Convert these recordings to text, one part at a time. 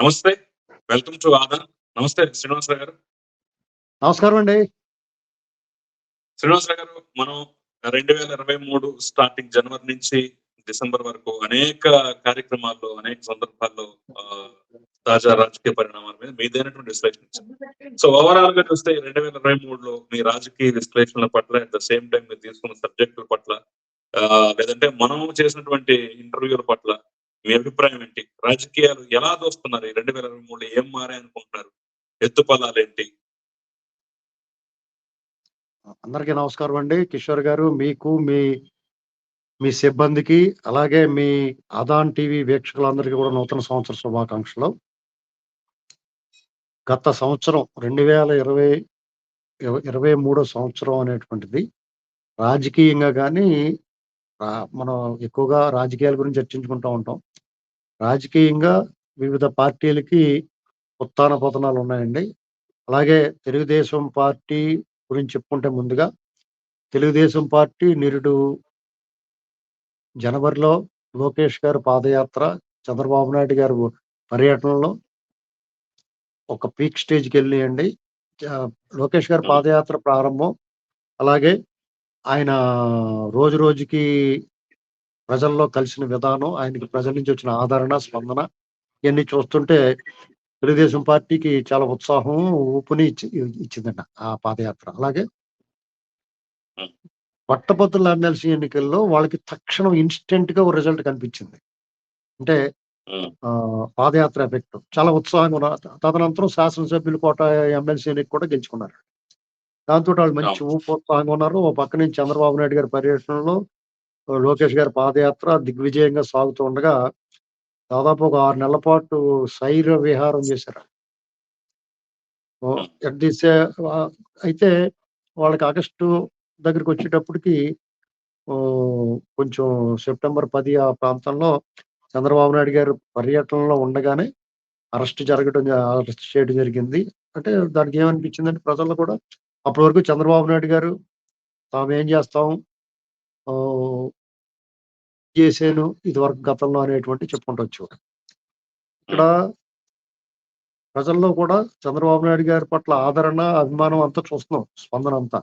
నమస్తే. Welcome to Aadan నమస్తే శ్రీనివాసరావు గారు. నమస్కారం అండి. శ్రీనివాసరావు గారు మనం రెండు వేల ఇరవై మూడు స్టార్టింగ్ జనవరి నుంచి డిసెంబర్ వరకు అనేక కార్యక్రమాల్లో అనేక సందర్భాల్లో తాజా రాజకీయ పరిణామాల మీద మీదైనటువంటి విశ్లేషణ సో ఓవరాల్గా చూస్తే రెండు వేల ఇరవై మూడులో మీ రాజకీయ విశ్లేషణల పట్ల అట్ ద సేమ్ టైం మీరు తీసుకున్న సబ్జెక్టుల పట్ల లేదంటే మనం చేసినటువంటి ఇంటర్వ్యూల పట్ల మీ అభిప్రాయం ఏంటి? రాజకీయాలు ఎలా దోస్తున్నారు ఈ రెండు వేల ఇరవై మూడులో? ఏం మారాయి అనుకుంటున్నారు? ఎత్తుపల్లాలు ఏంటి? అందరికీ నమస్కారం అండి. కిషోర్ గారు మీకు మీ మీ సిబ్బందికి అలాగే మీ అదాన్ టీవీ వీక్షకులందరికీ కూడా నూతన సంవత్సర శుభాకాంక్షలు. గత సంవత్సరం రెండు వేల ఇరవై ఇరవై మూడో సంవత్సరం అనేటువంటిది రాజకీయంగా కానీ మనం ఎక్కువగా రాజకీయాల గురించి చర్చించుకుంటూ ఉంటాం. రాజకీయంగా వివిధ పార్టీలకి ఉత్థాన పతనాలు ఉన్నాయండి. అలాగే తెలుగుదేశం పార్టీ గురించి చెప్పుకుంటే ముందుగా తెలుగుదేశం పార్టీ నిరుడు జనవరిలో లోకేష్ గారు పాదయాత్ర చంద్రబాబు నాయుడు గారు పర్యటనలో ఒక పీక్ స్టేజ్కి వెళ్ళియండి లోకేష్ గారి పాదయాత్ర ప్రారంభం అలాగే ఆయన రోజు రోజుకి ప్రజల్లో కలిసిన విధానం ఆయనకి ప్రజల నుంచి వచ్చిన ఆదరణ స్పందన ఇవన్నీ చూస్తుంటే తెలుగుదేశం పార్టీకి చాలా ఉత్సాహం ఊపుని ఇచ్చి ఇచ్చిందంట ఆ పాదయాత్ర. అలాగే పట్టభద్రుల ఎమ్మెల్సీ ఎన్నికల్లో వాళ్ళకి తక్షణం ఇన్స్టెంట్గా రిజల్ట్ కనిపించింది. అంటే ఆ, పాదయాత్ర ఎఫెక్ట్. చాలా ఉత్సాహంగా ఉన్నారు తదనంతరం శాసనసభ్యులు కోట ఎమ్మెల్సీ ఎన్నిక కూడా గెలుచుకున్నారు. దాంతో వాళ్ళు మంచి ఊపు ఉత్సాహంగా ఉన్నారు. ఓ పక్క నుంచి చంద్రబాబు నాయుడు గారి పర్యటనలో లోకేష్ గారి పాదయాత్ర దిగ్విజయంగా సాగుతూ ఉండగా దాదాపు ఒక ఆరు నెలల పాటు శైర విహారం చేశారు. అయితే వాళ్ళకి ఆగస్టు దగ్గరికి వచ్చేటప్పటికి కొంచెం సెప్టెంబర్ పది ఆ ప్రాంతంలో చంద్రబాబు నాయుడు గారు పర్యటనలో ఉండగానే అరెస్ట్ జరగడం అరెస్ట్ చేయడం జరిగింది. అంటే దానికి ఏమనిపించిందంటే ప్రజల్లో కూడా అప్పటి వరకు చంద్రబాబు నాయుడు గారు తాము ఏం చేస్తాం? ఆ, చేశాను ఇది వరకు గతంలో అనేటువంటి చెప్పుకుంటూ ఇక్కడ ప్రజల్లో కూడా చంద్రబాబు నాయుడు గారి పట్ల ఆదరణ అభిమానం అంతా చూస్తున్నాం స్పందన అంతా.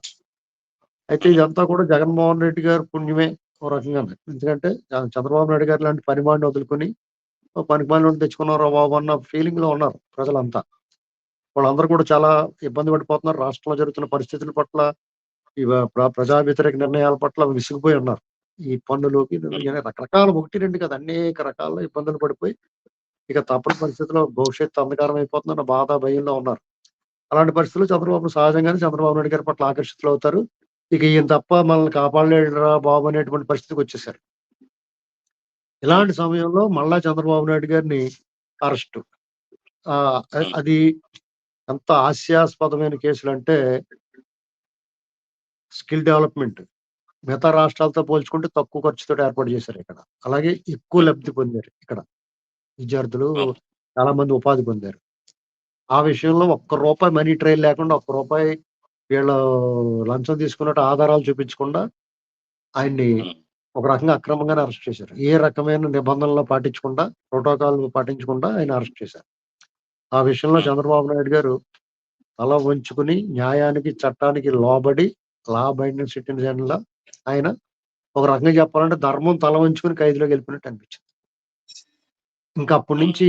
అయితే ఇదంతా కూడా జగన్మోహన్ రెడ్డి గారి పుణ్యమే ఓ రకంగా ఎందుకంటే చంద్రబాబు నాయుడు గారు లాంటి పనిమాడిని వదులుకొని ఓ పనిమాలిని తెచ్చుకున్నారు బాబు అన్న ఫీలింగ్లో ఉన్నారు ప్రజలంతా. వాళ్ళందరూ కూడా చాలా ఇబ్బంది పడిపోతున్నారు. రాష్ట్రంలో జరుగుతున్న పరిస్థితుల పట్ల ప్రజా వ్యతిరేక నిర్ణయాల పట్ల విసిగిపోయి ఉన్నారు. ఈ పన్నులోకి రకరకాల ఒకటి రెండు కదా అనేక రకాల ఇబ్బందులు పడిపోయి ఇక తప్పని పరిస్థితుల్లో భవిష్యత్తు అంధకారం అయిపోతుందన్న బాధ భయంలో ఉన్నారు. అలాంటి పరిస్థితుల్లో చంద్రబాబు సహజంగానే చంద్రబాబు నాయుడు గారి పట్ల ఆకర్షితులు అవుతారు ఇక ఈయన తప్ప మనల్ని కాపాడలేడురా బాబు అనేటువంటి పరిస్థితికి వచ్చేసారు. ఇలాంటి సమయంలో మళ్ళా చంద్రబాబు నాయుడు గారిని అరెస్ట్. అది ఎంత హాస్యాస్పదమైన కేసులు అంటే స్కిల్ డెవలప్మెంట్. మిగతా రాష్ట్రాలతో పోల్చుకుంటే తక్కువ ఖర్చుతో ఏర్పాటు చేశారు ఇక్కడ. అలాగే ఎక్కువ లబ్ధి పొందారు ఇక్కడ. విద్యార్థులు చాలా మంది ఉపాధి పొందారు. ఆ విషయంలో ఒక్క రూపాయి మనీ ట్రైల్ లేకుండా ఒక్క రూపాయి వీళ్ళు లంచం తీసుకున్నట్టు ఆధారాలు చూపించకుండా ఆయన్ని ఒక రకంగా అక్రమంగానే అరెస్ట్ చేశారు. ఏ రకమైన నిబంధనలు పాటించకుండా ప్రోటోకాల్ పాటించకుండా ఆయన అరెస్ట్ చేశారు. ఆ విషయంలో చంద్రబాబు నాయుడు గారు తల వంచుకుని న్యాయానికి చట్టానికి లోబడి లా బైండింగ్ సిటిజన్ లా ఆయన ఒక రకంగా చెప్పాలంటే ధర్మం తల వంచుకుని ఖైదులోకి వెళ్ళిపోయినట్టు అనిపించింది. ఇంకా అప్పటి నుంచి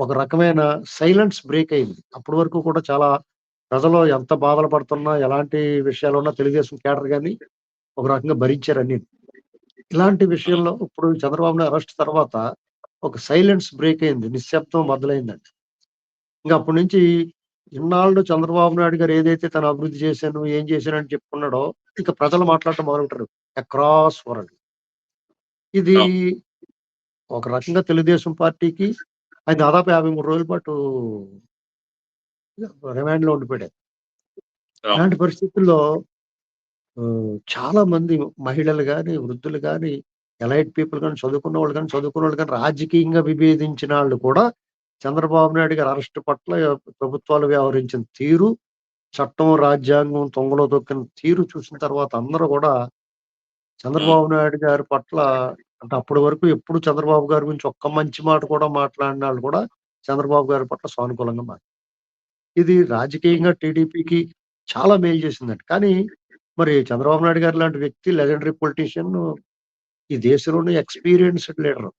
ఒక రకమైన సైలెన్స్ బ్రేక్ అయింది. అప్పటి వరకు కూడా చాలా ప్రజలు ఎంత బాధలు పడుతున్నా ఎలాంటి విషయాలు ఉన్నా తెలుగుదేశం కేడర్ కానీ ఒక రకంగా భరించారు అన్ని. ఇలాంటి విషయంలో ఇప్పుడు చంద్రబాబు నాయుడు అరెస్ట్ తర్వాత ఒక సైలెన్స్ బ్రేక్ అయింది నిశ్శబ్దం మొదలైందండి. ఇంకా అప్పటి నుంచి ఇన్నాళ్ళు చంద్రబాబు నాయుడు గారు ఏదైతే తను అభివృద్ధి చేశాను ఏం చేశాను అని చెప్పుకున్నాడో ఇక ప్రజలు మాట్లాడటం మొదలుపెట్టారు. Across world. ఇది ఒక రకంగా తెలుగుదేశం పార్టీకి ఆయన దాదాపు యాభై మూడు రోజుల పాటు రిమాండ్లో ఉండిపోయాడు ఇలాంటి పరిస్థితుల్లో చాలా మంది మహిళలు కానీ వృద్ధులు కానీ ఎలైట్ పీపుల్ కానీ చదువుకున్న వాళ్ళు కానీ చదువుకున్న వాళ్ళు కానీ రాజకీయంగా విభేదించిన వాళ్ళు కూడా చంద్రబాబు నాయుడు గారి అరెస్ట్ పట్ల ప్రభుత్వాలు వ్యవహరించిన తీరు చట్టం రాజ్యాంగం తొంగలో తొక్కిన తీరు చూసిన తర్వాత అందరూ కూడా చంద్రబాబు నాయుడు గారి పట్ల అంటే అప్పటి వరకు ఎప్పుడు చంద్రబాబు గారి గురించి ఒక్క మంచి మాట కూడా మాట్లాడిన వాళ్ళు కూడా చంద్రబాబు గారి పట్ల సానుకూలంగా మారింది ఇది రాజకీయంగా టీడీపీకి చాలా మేలు చేసిందండి. కానీ మరి చంద్రబాబు నాయుడు గారు లాంటి వ్యక్తి లెజెండరీ పొలిటీషియన్ ఈ దేశంలోనే ఎక్స్పీరియన్స్డ్ లీడర్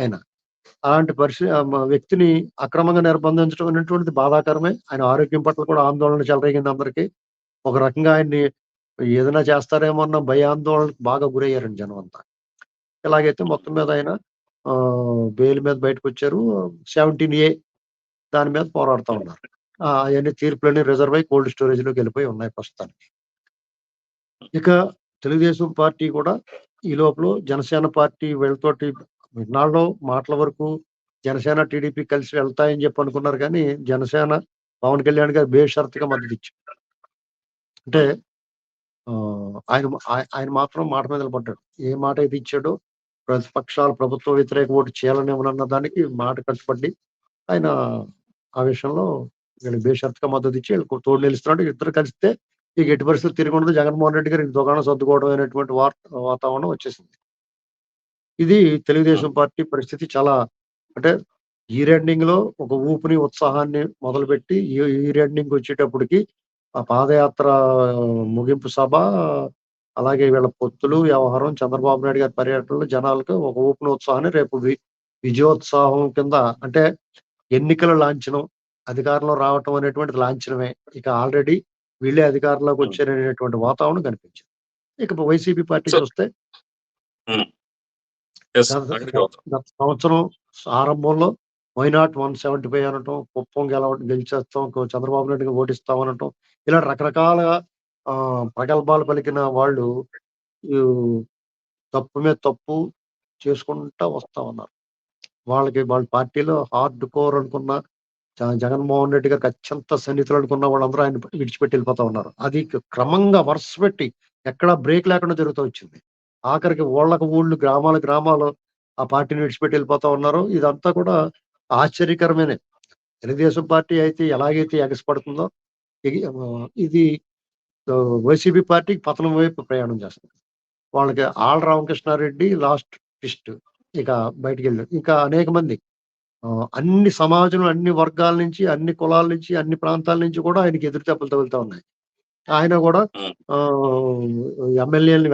ఆయన. అలాంటి పరిస్థితి ఆ వ్యక్తిని అక్రమంగా నిర్బంధించడం అనేటువంటిది బాధాకరమే. ఆయన ఆరోగ్యం పట్ల కూడా ఆందోళన చెలరేగింది అందరికీ. ఒక రకంగా ఆయన్ని ఏదైనా చేస్తారేమో అన్న భయాందోళనకు బాగా గురయ్యారండి జనం అంతా. ఇలాగైతే మొత్తం మీద ఆయన ఆ, బెయిల్ మీద బయటకు వచ్చారు సెవెంటీన్ ఏ దాని మీద పోరాడుతూ ఉన్నారు. అవన్నీ తీర్పులన్నీ రిజర్వ్ అయి కోల్డ్ స్టోరేజ్లోకి వెళ్ళిపోయి ఉన్నాయి ప్రస్తుతానికి. ఇక తెలుగుదేశం పార్టీ కూడా ఈ లోపల జనసేన పార్టీ వీళ్ళతోటి ఇన్నాళ్ళు మాటల వరకు జనసేన టీడీపీ కలిసి వెళ్తాయని చెప్పి అనుకున్నారు కానీ జనసేన పవన్ కళ్యాణ్ గారు బేషరతుగా మద్దతు ఇచ్చారు. అంటే ఆయన ఆయన మాత్రం మాట మీద నిలబడ్డాడు. ఏ మాట అయితే ఇచ్చాడో ప్రతిపక్షాలు ప్రభుత్వ వ్యతిరేక ఓటు చేయాలని అన్న దానికి మాట కట్టుబడి ఆయన ఆ విషయంలో వీళ్ళు బేషరతుగా మద్దతు ఇచ్చి వీళ్ళు తోడు నిలుస్తున్నాడు. ఇద్దరు కలిస్తే ఇక ఎట్టి పరిస్థితులు తిరిగి ఉండదు. జగన్మోహన్ రెడ్డి గారికి దుకాణం సర్దుకోవడం అనేటువంటి వార్త వాతావరణం వచ్చేసింది. ఇది తెలుగుదేశం పార్టీ పరిస్థితి చాలా అంటే ఈ ఎండింగ్లో ఒక ఊపిని ఉత్సాహాన్ని మొదలుపెట్టి ఈ ఎండింగ్ వచ్చేటప్పటికి ఆ పాదయాత్ర ముగింపు సభ అలాగే వీళ్ళ పొత్తులు వ్యవహారం చంద్రబాబు నాయుడు గారి పర్యటనలు జనాలకు ఒక ఊపిన ఉత్సాహాన్ని రేపు విజయోత్సాహం కింద అంటే ఎన్నికల లాంఛనం అధికారంలో రావటం అనేటువంటిది లాంఛనమే. ఇక ఆల్రెడీ వీళ్ళే అధికారంలోకి వచ్చారనేటువంటి వాతావరణం కనిపించింది. ఇక వైసీపీ పార్టీకి So- వస్తే గత సంవత్సరం ఆరంభంలో వైనాట్ వన్ సెవెంటీ ఫైవ్ అనటం కుప్పం గెలవ గెలిచేస్తాం చంద్రబాబు నాయుడుకి ఓటిస్తాం అనటం ఇలా రకరకాల ఆ, ప్రగల్భాలు పలికిన వాళ్ళు తప్పు మీద తప్పు చేసుకుంటా వస్తా ఉన్నారు. వాళ్ళకి వాళ్ళ పార్టీలో హార్డ్ కోర్ అనుకున్న జగన్మోహన్ రెడ్డి గారికి అత్యంత సన్నిహితులు అనుకున్న వాళ్ళందరూ ఆయన విడిచిపెట్టి వెళ్ళిపోతా ఉన్నారు. అది క్రమంగా వరుస పెట్టి ఎక్కడా బ్రేక్ లేకుండా జరుగుతూ వచ్చింది. ఆఖరికి ఊళ్ళకు ఊళ్ళు గ్రామాల గ్రామాలు ఆ పార్టీని విడిచిపెట్టి వెళ్ళిపోతా ఉన్నారు. ఇదంతా కూడా ఆశ్చర్యకరమైన. తెలుగుదేశం పార్టీ అయితే ఎలాగైతే ఎగసిపడుతుందో ఇది, వైసీపీ పార్టీకి పతనం వైపు ప్రయాణం చేస్తుంది. వాళ్ళకి ఆళ్ళ రామకృష్ణారెడ్డి లాస్ట్ ట్విస్ట్ ఇక బయటికి వెళ్ళారు. ఇంకా అనేక మంది అన్ని సమాజంలో అన్ని వర్గాల నుంచి అన్ని కులాల నుంచి అన్ని ప్రాంతాల నుంచి కూడా ఆయనకి ఎదురు దెబ్బలు తగులుతా ఉన్నాయి. ఆయన కూడా ఎమ్మెల్యేలు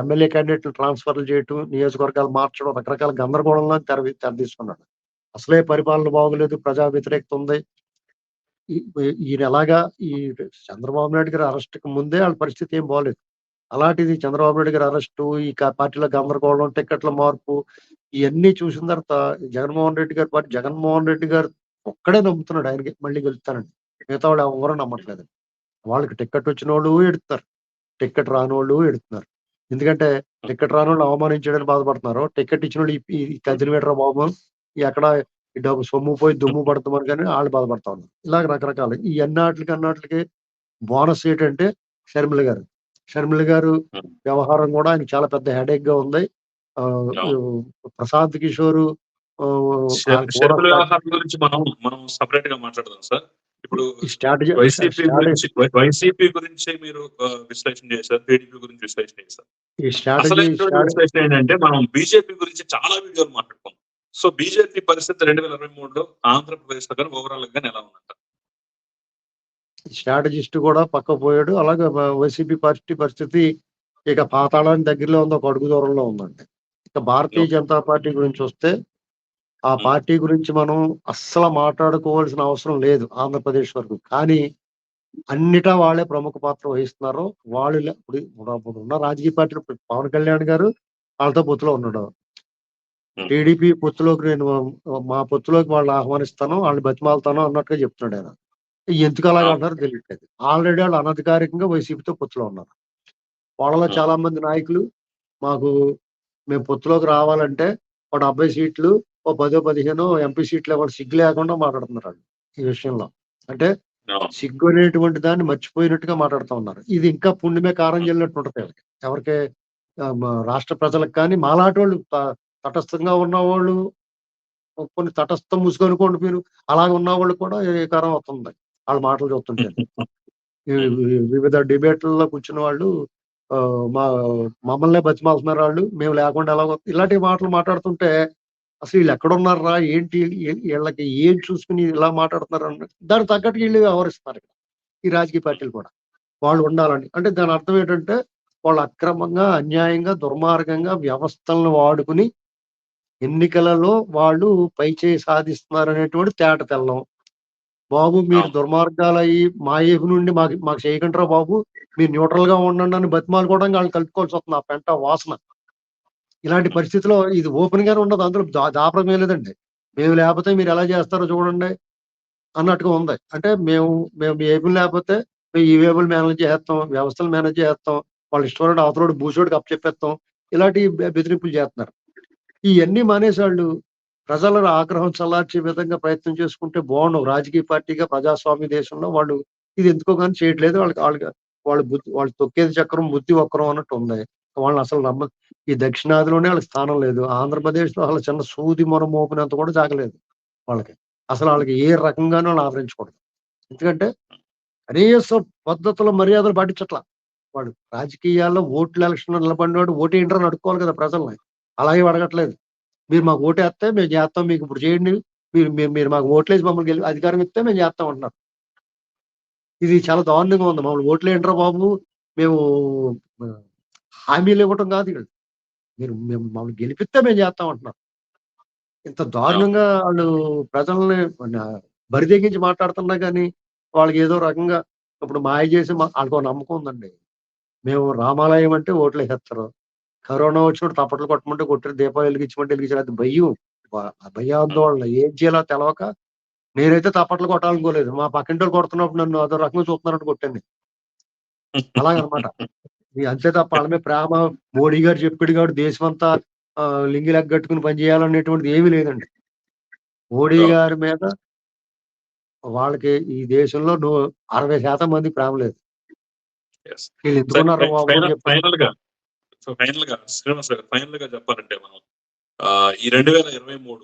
ఎమ్మెల్యే క్యాండిడేట్లు ట్రాన్స్ఫర్లు చేయటం నియోజకవర్గాలు మార్చడం రకరకాల గందరగోళంలో తెర తెర తీసుకున్నాడు అసలే పరిపాలన బాగోలేదు ప్రజా వ్యతిరేకత ఉంది. ఈయన ఎలాగా ఈ చంద్రబాబు నాయుడు గారి అరెస్ట్కి ముందే వాళ్ళ పరిస్థితి ఏం బాగోలేదు. అలాంటిది చంద్రబాబు నాయుడు గారి అరెస్టు ఈ పార్టీలో గందరగోళం టికెట్ల మార్పు ఇవన్నీ చూసిన తర్వాత జగన్మోహన్ రెడ్డి గారి పార్టీ జగన్మోహన్ రెడ్డి గారు ఒక్కడే నమ్ముతున్నాడు ఆయనకి మళ్ళీ గెలుస్తానండి మిగతా వాళ్ళు ఎవరు నమ్మట్లేదు. వాళ్ళకి టికెట్ వచ్చిన వాళ్ళు ఎడుతున్నారు. టికెట్ రాని వాళ్ళు ఎడుతున్నారు. ఎందుకంటే టికెట్ రాని వాళ్ళు అవమానించడానికి బాధపడుతున్నారు. టికెట్ ఇచ్చిన వాళ్ళు కదిలి మీటర్ బాబు. ఎక్కడ డబ్బు సొమ్ము పోయి దుమ్ము పడుతున్నారు కానీ వాళ్ళు బాధపడతా ఉన్నారు. ఇలాగ రకరకాలు. ఈ అన్నాటికి అన్నాటికి బోనస్ ఏంటంటే షర్మిల గారు. షర్మిల గారు. వ్యవహారం కూడా ఆయన చాలా పెద్ద హెడేక్గా ఉంది. ఆ, ప్రశాంత్ కిషోర్ గురించి మనం మనం సపరేట్గా మాట్లాడదాం సార్. ఇప్పుడు వైసీపీ గురించి వైసీపీ గురించి మీరు విశ్లేషణ చేశారు టీడీపీ గురించి విశ్లేషణ చేశారు. విశ్లేషణ ఏంటంటే మనం బీజేపీ గురించి చాలా వీడియోలు మాట్లాడుకున్నాం. సో బీజేపీ పరిస్థితి రెండు వేల ఇరవై మూడులో ఆంధ్రప్రదేశ్లో కానీ ఓవరాల్గా ఎలా ఉందంట స్ట్రాటజిస్ట్ కూడా పక్క పోయాడు. అలాగే వైసీపీ పార్టీ పరిస్థితి ఇక పాతాళానికి దగ్గరలో ఉంది ఒక అడుగు దూరంలో ఉందండి. ఇక భారతీయ జనతా పార్టీ గురించి వస్తే ఆ. పార్టీ గురించి మనం అస్సలు మాట్లాడుకోవాల్సిన అవసరం లేదు ఆంధ్రప్రదేశ్ వరకు కానీ అన్నిటా వాళ్ళే ప్రముఖ పాత్ర వహిస్తున్నారు వాళ్ళు ఇప్పుడు ఉన్న రాజకీయ పార్టీలు ఇప్పుడు పవన్ కళ్యాణ్ గారు వాళ్ళతో పొత్తులో ఉన్నాడు. టీడీపీ పొత్తులోకి నేను మా పొత్తులోకి వాళ్ళు ఆహ్వానిస్తాను వాళ్ళని బతిమాలుతాను అన్నట్టుగా చెప్తున్నాడు ఆయన ఎందుకు అలాగ. అంటారో తెలియట్లేదు ఆల్రెడీ వాళ్ళు అనధికారికంగా వైసీపీతో పొత్తులో ఉన్నారు వాళ్ళలో. చాలా మంది నాయకులు మాకు మేము పొత్తులోకి రావాలంటే ఒక డెబ్బై సీట్లు ఓ పదో పదిహేను ఎంపీ సీట్లు వాళ్ళు సిగ్గు లేకుండా మాట్లాడుతున్నారు వాళ్ళు ఈ విషయంలో. అంటే సిగ్గు అనేటువంటి దాన్ని మర్చిపోయినట్టుగా మాట్లాడుతూ ఉన్నారు. ఇది ఇంకా పుణ్యమే కారం చెల్లినట్టు ఉంటుంది వాళ్ళకి. ఎవరికి రాష్ట్ర ప్రజలకు కానీ మాలాంటి వాళ్ళు తటస్థంగా ఉన్న వాళ్ళు కొన్ని తటస్థం మూసుకొనుకోండి మీరు అలాగ ఉన్న వాళ్ళు కూడా ఏ కారం వస్తుంది. వాళ్ళ మాటలు చూస్తుంటే. వివిధ డిబేట్లలో కూర్చున్న వాళ్ళు మా మమ్మల్నే బతిమాలుతున్నారు వాళ్ళు మేము లేకుండా ఎలా ఇలాంటి మాటలు మాట్లాడుతుంటే అసలు వీళ్ళు ఎక్కడున్నారా? ఏంటి? వీళ్ళకి ఏం చూసుకుని ఇలా మాట్లాడుతున్నారు అన్న దానికి తగ్గట్టు వీళ్ళు వ్యవహరిస్తున్నారు ఇక్కడ. ఈ రాజకీయ పార్టీలు కూడా. వాళ్ళు ఉండాలని. అంటే దాని అర్థం ఏంటంటే వాళ్ళు అక్రమంగా అన్యాయంగా దుర్మార్గంగా వ్యవస్థలను వాడుకుని ఎన్నికలలో వాళ్ళు పైచేయి సాధిస్తున్నారు అనేటువంటి తేట తెల్లం. బాబు మీరు. దుర్మార్గాలు అయ్యి మా ఏపు నుండి మాకు మాకు చేయకంటారా బాబు. మీరు న్యూట్రల్గా ఉండండి అని బతిమాలు కూడా వాళ్ళు కలుపుకోవాల్సి వస్తుంది. ఆ పెంట వాసన. ఇలాంటి పరిస్థితిలో ఇది ఓపెన్ గానే ఉండదు అందులో దాపడం లేదండి. మేము లేకపోతే మీరు ఎలా చేస్తారో చూడండి అన్నట్టుగా ఉంది. అంటే మేము మేము ఏబుల్ లేకపోతే మేము ఈ వేబుల్ మేనేజ్ చేస్తాం వ్యవస్థలు మేనేజ్ చేస్తాం వాళ్ళు ఇష్టం అవతలోడు భూషోడికి అప్పచెప్పేస్తాం ఇలాంటి బెదిరింపులు చేస్తున్నారు. ఇవన్నీ మానేసి వాళ్ళు ప్రజల ఆగ్రహం చల్లార్చే విధంగా ప్రయత్నం చేసుకుంటే బాగుండవు రాజకీయ పార్టీగా ప్రజాస్వామ్య దేశంలో వాళ్ళు ఇది ఎందుకో కానీ చేయట్లేదు. వాళ్ళకి వాళ్ళకి వాళ్ళు బుద్ధి వాళ్ళు తొక్కేది చక్రం బుద్ధి వక్రం అన్నట్టు ఉంది. వాళ్ళని అసలు నమ్మ ఈ దక్షిణాదిలోనే వాళ్ళకి స్థానం లేదు. ఆంధ్రప్రదేశ్లో వాళ్ళ చిన్న సూది మొర మోపినంత కూడా జాగలేదు వాళ్ళకి. అసలు వాళ్ళకి ఏ రకంగానూ వాళ్ళు ఆదరించకూడదు. ఎందుకంటే కనీస పద్ధతుల మర్యాదలు పాటించట్లా. వాడు రాజకీయాల్లో ఓట్ల ఎలక్షన్ నిలబడినవాడు ఓటు ఏంటని అడుక్కోవాలి కదా ప్రజల్ని. అలాగే అడగట్లేదు. మీరు మాకు ఓటు వేస్తే మేము చేస్తాం మీకు ఇప్పుడు చేయండి. మీరు మీరు మీరు మాకు ఓట్లేసి మమ్మల్ని గెలి అధికారం ఇస్తే మేము చేస్తాం అంటున్నారు. ఇది చాలా దారుణంగా ఉంది. మమ్మల్ని ఓట్లు ఏంటరా బాబు. మేము హామీలు ఇవ్వటం కాదు ఇక్కడ మీరు మేము మమ్మల్ని గెలిపిస్తే మేము చేస్తాం అంటున్నారు. ఇంత దారుణంగా వాళ్ళు ప్రజల్ని మన- బరి తెగించి మాట్లాడుతున్నా కానీ వాళ్ళకి ఏదో రకంగా ఇప్పుడు మాయ చేసి మా- వాళ్ళకి నమ్మకం ఉందండి. మేము రామాలయం అంటే ఓట్లు వేసేస్తారు కరోనా వచ్చినప్పుడు తప్పట్లు కొట్టమంటే కొట్టారు దీపాలు వెలిగించమంటే వెలిగించారు అది భయం. భయాందోళన ఏం చేయాలో తెలవక నేనైతే తప్పట్లు కొట్టాలనుకోలేదు. మా పక్కింటి వాళ్ళు కొడుతున్నప్పుడు నన్ను అదో రకంగా చూస్తున్నారంటే కొట్టాను అలాగనమాట. అంతే తప్ప వాళ్ళ మీద ప్రేమ మోడీ గారు చెప్పాడు కాబట్టి దేశం అంతా ఆ, లింగి లెగ్గట్టుకుని పనిచేయాలనేటువంటిది ఏమీ లేదండి. మోడీ గారి మీద వాళ్ళకి ఈ దేశంలో నువ్వు అరవై శాతం మంది ప్రేమ లేదు. వీళ్ళు ఎందుకున్నారు ఫైనల్గా సో ఫైనల్గా శ్రీనివాస్ గారు ఫైనల్గా చెప్పాలంటే మనం ఈ రెండు వేల ఇరవై మూడు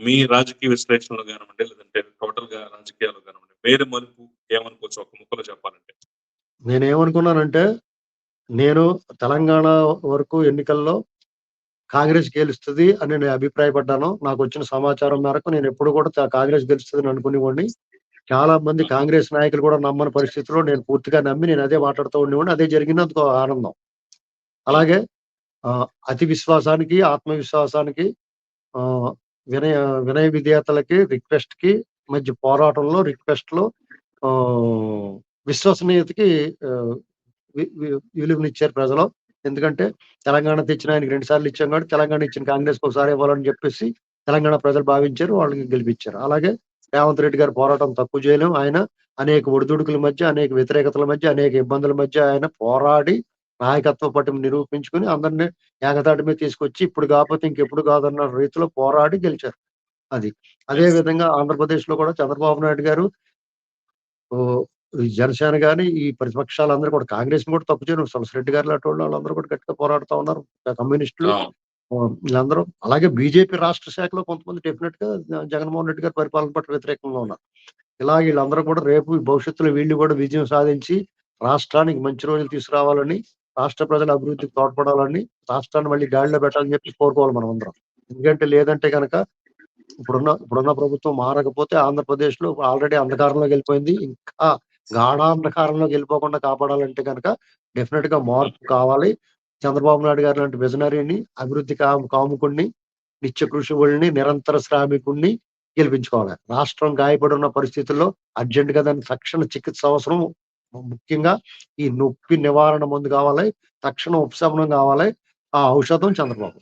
మీ రాజకీయ విశ్లేషణలు కానివ్వండి లేదంటే టోటల్గా రాజకీయాలు కానివ్వండి వేరే మలుపు ఏమనుకోవచ్చు? ఒక ముక్కలో చెప్పాలంటే. నేనేమనుకున్నానంటే నేను తెలంగాణ వరకు ఎన్నికల్లో కాంగ్రెస్ గెలుస్తుంది అని నేను అభిప్రాయపడ్డాను. నాకు వచ్చిన సమాచారం మేరకు నేను ఎప్పుడు కూడా కాంగ్రెస్ గెలుస్తుంది అనుకునేవాడిని. చాలా మంది కాంగ్రెస్ నాయకులు కూడా నమ్మని పరిస్థితిలో నేను పూర్తిగా నమ్మి నేను అదే మాట్లాడుతూ ఉండేవాడిని. అదే జరిగినందుకు ఆనందం. అలాగే అతి విశ్వాసానికి ఆత్మవిశ్వాసానికి వినయ వినయ విధేయతలకి రిక్వెస్ట్కి మధ్య పోరాటంలో రిక్వెస్ట్లో విశ్వసనీయతకి విలువనిచ్చారు ప్రజలు. ఎందుకంటే తెలంగాణ తెచ్చిన ఆయనకి రెండు సార్లు ఇచ్చాం కాబట్టి తెలంగాణ ఇచ్చిన కాంగ్రెస్ ఒకసారి ఇవ్వాలని చెప్పేసి తెలంగాణ ప్రజలు భావించారు వాళ్ళకి గెలిపించారు. అలాగే రేవంత్ రెడ్డి గారి పోరాటం తక్కువ చేయలేం ఆయన అనేక ఒడిదుడుకుల మధ్య అనేక వ్యతిరేకతల మధ్య అనేక ఇబ్బందుల మధ్య ఆయన పోరాడి నాయకత్వ పట్టును నిరూపించుకుని అందరినీ ఏకతాటి మీద తీసుకొచ్చి ఇప్పుడు కాకపోతే ఇంకెప్పుడు కాదన్న రీతిలో పోరాడి గెలిచారు. అది. అదే విధంగా ఆంధ్రప్రదేశ్లో కూడా చంద్రబాబు నాయుడు గారు జనసేన గాని ఈ ప్రతిపక్షాలందరూ కూడా కాంగ్రెస్ కూడా తప్పు చేయడం తులసి రెడ్డి గారు లాంటి వాళ్ళు వాళ్ళందరూ కూడా గట్టిగా పోరాడుతూ ఉన్నారు. కమ్యూనిస్టులు వీళ్ళందరూ. అలాగే బీజేపీ రాష్ట్ర శాఖలో కొంతమంది డెఫినెట్గా జగన్మోహన్ రెడ్డి గారి పరిపాలన పట్ల వ్యతిరేకంగా ఉన్నారు. ఇలా వీళ్ళందరూ కూడా రేపు భవిష్యత్తులో వీళ్ళు కూడా విజయం సాధించి రాష్ట్రానికి మంచి రోజులు తీసుకురావాలని రాష్ట్ర ప్రజల అభివృద్ధికి తోడ్పడాలని రాష్ట్రాన్ని మళ్ళీ గాడిలో పెట్టాలని చెప్పి కోరుకోవాలి మనం అందరం ఎందుకంటే లేదంటే కనుక ఇప్పుడున్న ఇప్పుడున్న ప్రభుత్వం మారకపోతే ఆంధ్రప్రదేశ్లో ఆల్రెడీ అంధకారంలోకి వెళ్ళిపోయింది. ఇంకా గాఢాంధకారంలోకి వెళ్ళిపోకుండా కాపాడాలంటే కనుక డెఫినెట్గా మార్పు కావాలి. చంద్రబాబు నాయుడు గారు లాంటి విజనరీని అభివృద్ధి కాము కాముకుణ్ణి నిత్య కృషివుల్ని నిరంతర శ్రామికుణ్ణి గెలిపించుకోవాలి. రాష్ట్రం గాయపడి ఉన్న పరిస్థితుల్లో అర్జెంట్గా దాని తక్షణ చికిత్స అవసరం. ముఖ్యంగా ఈ నొప్పి నివారణ మందు కావాలి తక్షణ ఉపశమనం కావాలి ఆ ఔషధం చంద్రబాబు.